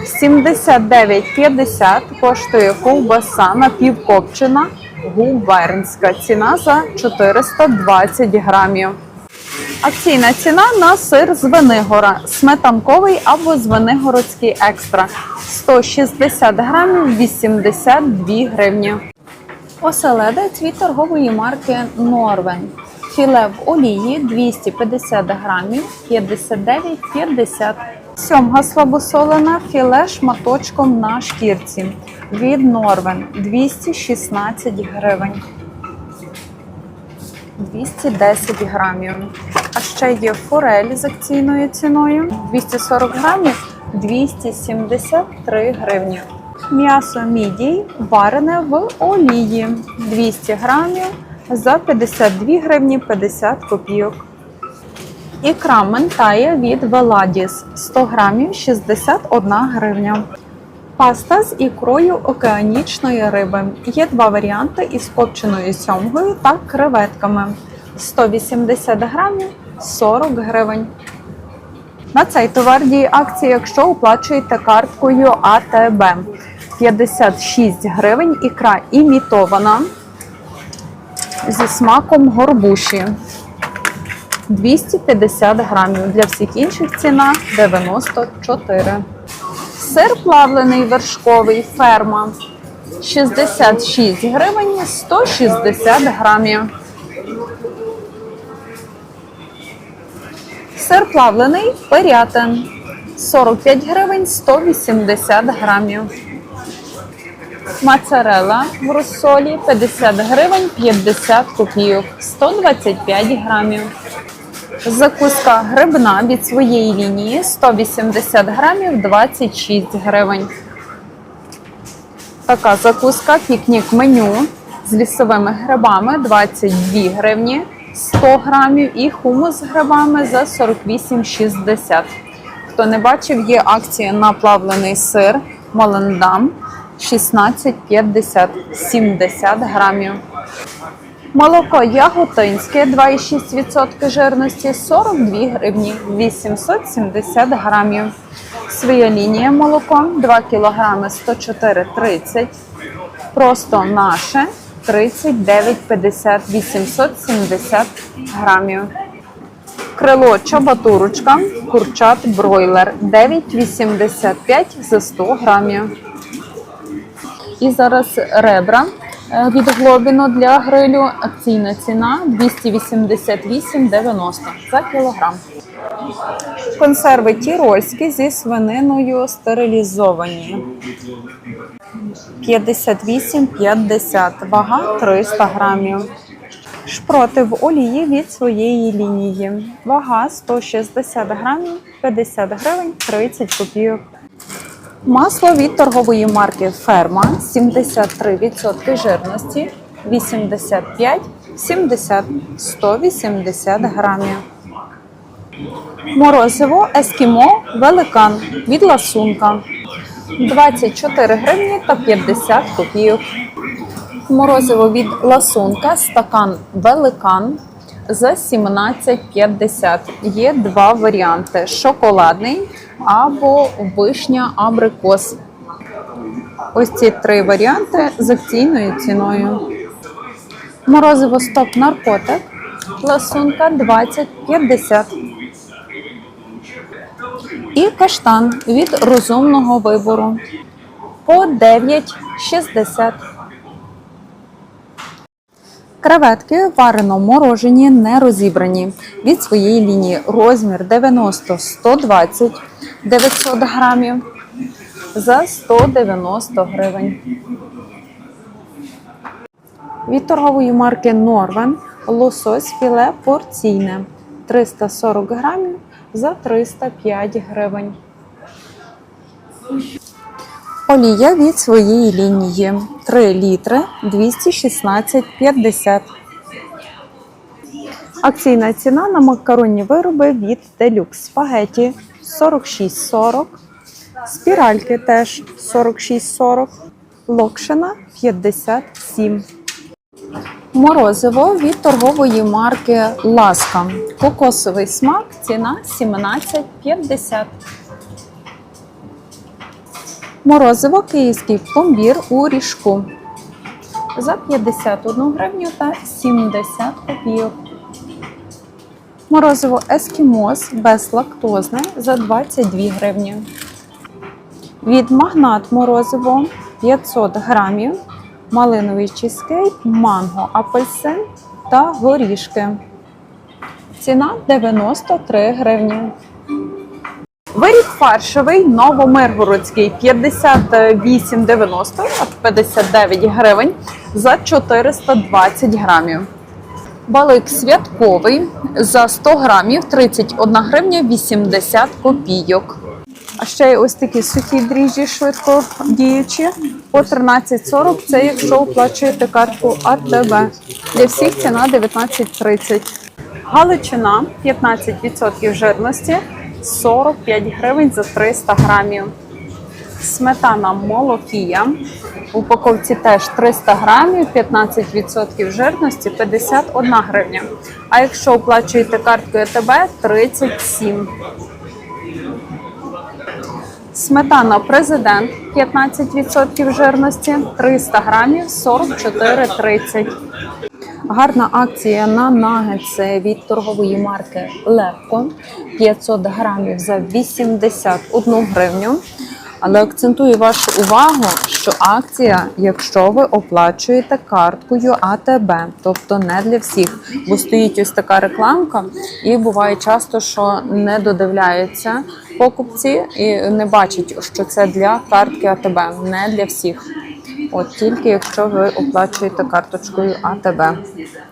79,50 коштує ковбаса напівкопчена губернська. Ціна за 420 грамів. Акційна ціна на сир з Венигора. Сметанковий або Звенигородський екстра. 160 грамів 82 гривні. Оселедець від торгової марки Норвен. Філе в олії 250 грамів 59,50. Сьомга слабосолена філе шматочком на шкірці. Від Норвен 216 гривень. 210 грамів. А ще є форель з акційною ціною 240 грамів 273 гривні. М'ясо мідій варене в олії 200 грамів за 52 гривні 50 копійок. Ікра ментає від Веладіс 100 грамів 61 гривня. Паста з ікрою океанічної риби. Є два варіанти із копченою сьомгою та креветками. 180 грамів 40 гривень. На цей товар діє акція, якщо оплачуєте карткою АТБ. 56 гривень ікра імітована зі смаком горбуші. 250 грамів. Для всіх інших ціна 94. Сир плавлений вершковий ферма 66 гривень 160 грамів. Сир плавлений пирятин 45 гривень 180 грамів. Моцарелла в розсолі 50 гривень 50 копійок 125 грамів. Закуска грибна від своєї лінії 180 грамів 26 гривень. Така закуска пікнік меню з лісовими грибами 22 гривні 100 грамів і хумус з грибами за 48,60. Хто не бачив, є акція на плавлений сир Молендам 16,50 70 грамів. Молоко яготинське 2,6% жирності 42 гривні 870 грамів. Своя лінія молоко 2 кг 104,30. Просто наше 39,50 870 грамів. Крило чабатурочка, курчат бройлер 9,85 за 100 грамів. І зараз ребра від глобіну для грилю. Акційна ціна 288,90 за кілограм. Консерви тірольські зі свининою стерилізовані. 58,50, вага 300 грамів. Шпроти в олії від своєї лінії. Вага 160 грамів, 50 гривень, 30 копійок. Масло від торгової марки Ферма 73% жирності 85, 70, 180 грамів. Морозиво Ескімо Великан від ласунка 24 гривні та 50 копійок. Морозиво від ласунка стакан Великан за 17,50. Є два варіанти: шоколадний або вишня абрикос. Ось ці три варіанти з акційною ціною. Морозиво стоп наркотик. Ласунка 20,50. І каштан від розумного вибору по 9,60. Креветки варено морожені, не розібрані. Від своєї лінії розмір 90-120 900 грамів за 190 гривень. Від торгової марки Норвен лосось філе порційне 340 грамів за 305 гривень. Олія від своєї лінії 3 літри 216,50. Акційна ціна на макаронні вироби від Deluxe Спагеті 46,40. Спіральки теж 46,40. Локшина 57. Морозиво від торгової марки Ласка. Кокосовий смак, ціна 17,50. Морозиво київський пломбір у ріжку за 51 гривню та 70 копійок. Морозиво ескімос безлактозне за 22 гривні. Від магнат морозиво 500 грамів, малиновий чизкейк, манго, апельсин та горішки. Ціна 93 гривні. Виріб фаршовий новомиргородський 58,90 59 гривень за 420 грамів. Балик святковий за 100 грамів 31 гривня 80 копійок. А ще є ось такі сухі дріжджі швидко діючі по 13,40. Це якщо оплачуєте картку АТБ. Для всіх ціна 19,30. Галичина 15% жирності 45 гривень за 300 грамів. Сметана молокія. В упаковці теж 300 грамів, 15% жирності 51 гривня. А якщо оплачуєте карткою АТБ 37. Сметана президент 15% жирності 300 грамів 44,30. Гарна акція на нагетси від торгової марки Легко 500 грамів за 81 гривню. Але акцентую вашу увагу, що акція, якщо ви оплачуєте карткою АТБ, тобто не для всіх, бо стоїть ось така рекламка, і буває часто, що не додивляються покупці і не бачать, що це для картки АТБ, не для всіх. От тільки якщо ви оплачуєте карточкою АТБ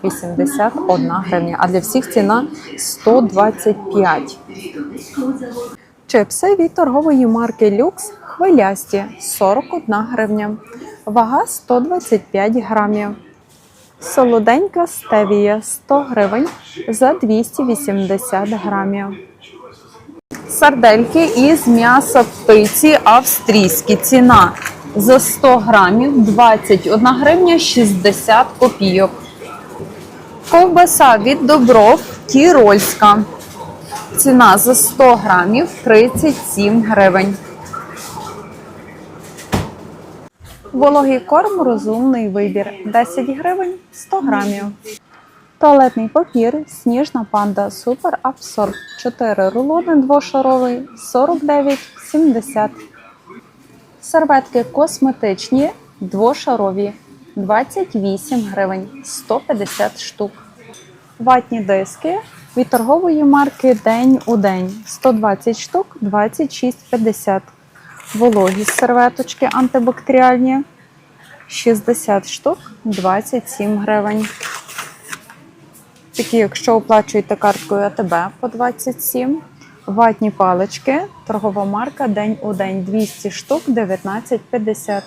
81 гривня, а для всіх ціна 125. Чипси від торгової марки Люкс хвилясті 41 гривня. Вага 125 грамів. Солоденька стевія 100 гривень за 280 грамів. Сардельки із м'яса птиці австрійські. Ціна за 100 грамів 21 гривня 60 копійок. Ковбаса від добров тірольська. Ціна за 100 грамів 37 гривень. Вологий корм розумний вибір 10 гривень 100 грамів. Туалетний папір Сніжна панда Супер Абсорб 4 рулони двошаровий 49,70. Серветки косметичні двошарові 28 гривень 150 штук. Ватні диски від торгової марки День у день 120 штук 26,50. Вологі серветочки антибактеріальні 60 штук 27 гривень. Такі, якщо оплачуєте карткою АТБ по 27. Ватні палички, торгова марка День у день 200 штук 19,50.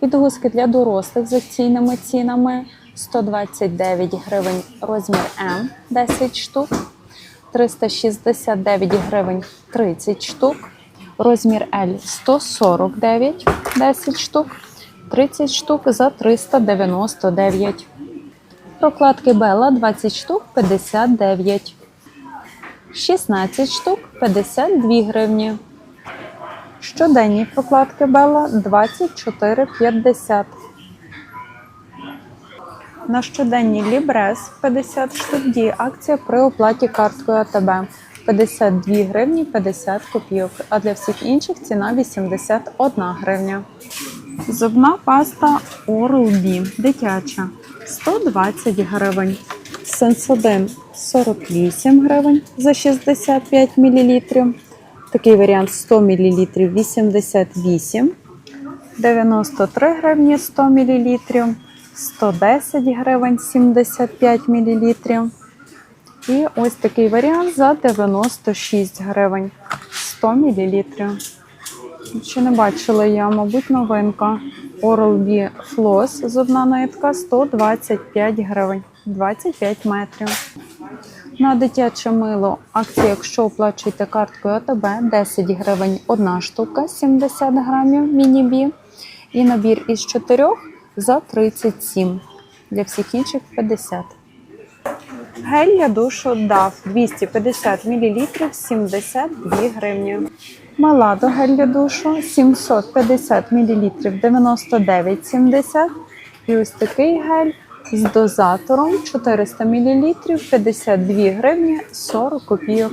Підгузки для дорослих з акційними цінами 129 гривень розмір М 10 штук, 369 гривень 30 штук, розмір L 149 10 штук, 30 штук за 399. Прокладки Бела 20 штук 59. 16 штук 52 гривні. Щоденні прокладки Бела 24,50. На щоденні Лібрес 50 штук діє акція при оплаті карткою АТБ 52 гривні 50 копійок, а для всіх інших ціна 81 гривня. Зубна паста Oral-B дитяча 120 гривень. Сенсодин 48 гривень за 65 мл. Такий варіант 100 мл 88, 93 гривні 100 мл, 110 гривень 75 мл. І ось такий варіант за 96 гривень 100 мл. Ще не бачила я, мабуть, новинка. Oral-B Floss зубна нитка 125 гривень, 25 метрів. На дитяче мило акція, якщо оплачуєте карткою АТБ, 10 гривень одна штука, 70 грамів міні-бі. І набір із 4 за 37. Для всіх інших 50. Гель для душу DAF 250 мл 72 гривні. Маладо гель для душу 750 мл 99,70. І ось такий гель з дозатором 400 мл 52 гривні 40 копійок.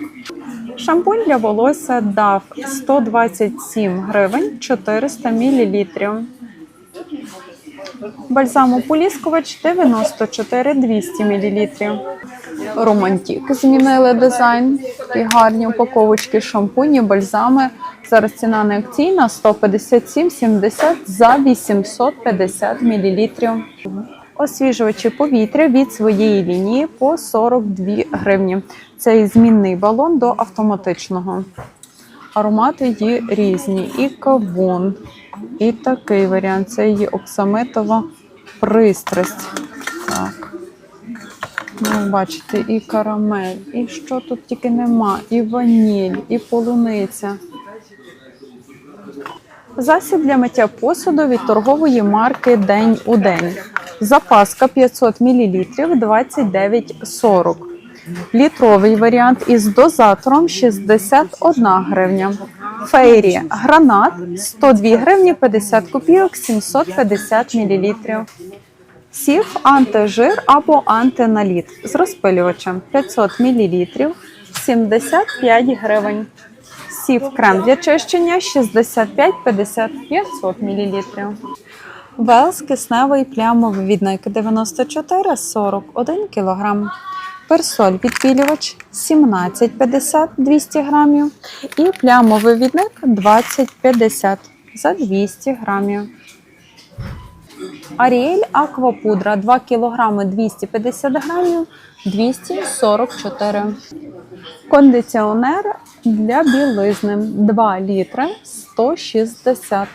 Шампунь для волосся дав 127 гривень 400 мл. Бальзам Бальзамополіскувач 94 200 мл. Романтік змінили дизайн і гарні упаковочки шампуні, бальзами. Зараз ціна не акційна 157,70 за 850 мл. Освіжувачі повітря від своєї лінії по 42 гривні. Це змінний балон до автоматичного. Аромати є різні. І кавун, і такий варіант. Це її оксамитова пристрасть. Ну, бачите, і карамель, і що тут тільки нема, і ваніль, і полуниця. Засіб для миття посуду від торгової марки День у день. Запаска 500 мл 29,40. Літровий варіант із дозатором 61 гривня. Фейрі гранат 102 гривні 50 копійок 750 мл. Сів антижир або антиналіт з розпилювачем 500 мл 75 гривень. Сів крем для чищення 65-50 500 мл. Велс кисневий плямовий відник 94 41 кг. Персоль відпілювач 17,50 200 грамів. І плямовий відник 20,50 за 200 грамів. Аріель аквапудра 2 кг 250 грамів 244. Кондиціонер для білизни 2 літри 160.